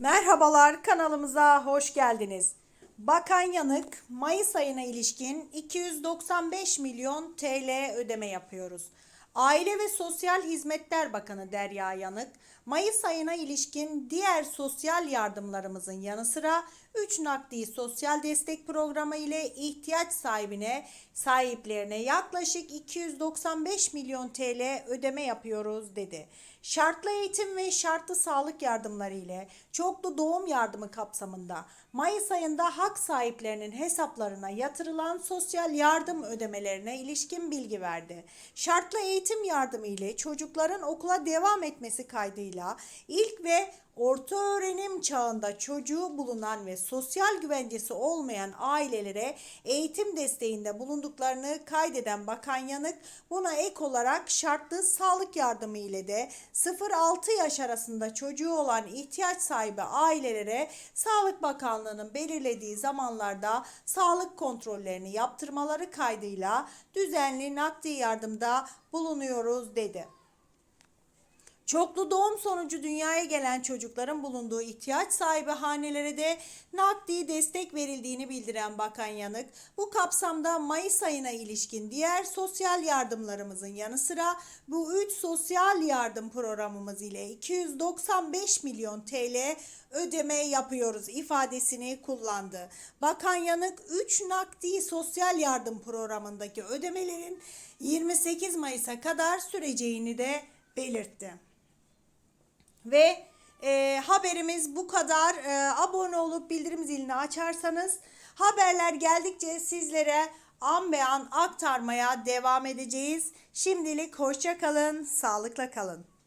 Merhabalar kanalımıza hoş geldiniz. Bakan Yanık Mayıs ayına ilişkin 295 milyon TL ödeme yapıyoruz. Aile ve Sosyal Hizmetler Bakanı Derya Yanık, Mayıs ayına ilişkin diğer sosyal yardımlarımızın yanı sıra 3 nakdi sosyal destek programı ile ihtiyaç sahibine sahiplerine yaklaşık 295 milyon TL ödeme yapıyoruz dedi. Şartlı eğitim ve şartlı sağlık yardımları ile çoklu doğum yardımı kapsamında Mayıs ayında hak sahiplerinin hesaplarına yatırılan sosyal yardım ödemelerine ilişkin bilgi verdi. Şartlı eğitim yardımı ile çocukların okula devam etmesi kaydıyla ilk ve orta öğrenim çağında çocuğu bulunan ve sosyal güvencesi olmayan ailelere eğitim desteğinde bulunduklarını kaydeden Bakan Yanık buna ek olarak şartlı sağlık yardımı ile de 0-6 yaş arasında çocuğu olan ihtiyaç sahibi ailelere Sağlık Bakanlığı'nın belirlediği zamanlarda sağlık kontrollerini yaptırmaları kaydıyla düzenli nakdi yardımda bulunuyoruz dedi. Çoklu doğum sonucu dünyaya gelen çocukların bulunduğu ihtiyaç sahibi hanelere de nakdi destek verildiğini bildiren Bakan Yanık, bu kapsamda Mayıs ayına ilişkin diğer sosyal yardımlarımızın yanı sıra bu 3 sosyal yardım programımız ile 295 milyon TL ödeme yapıyoruz ifadesini kullandı. Bakan Yanık 3 nakdi sosyal yardım programındaki ödemelerin 28 Mayıs'a kadar süreceğini de belirtti. Ve e, haberimiz bu kadar. E, abone olup bildirim zilini açarsanız haberler geldikçe sizlere an be an aktarmaya devam edeceğiz. Şimdilik hoşça kalın, sağlıkla kalın.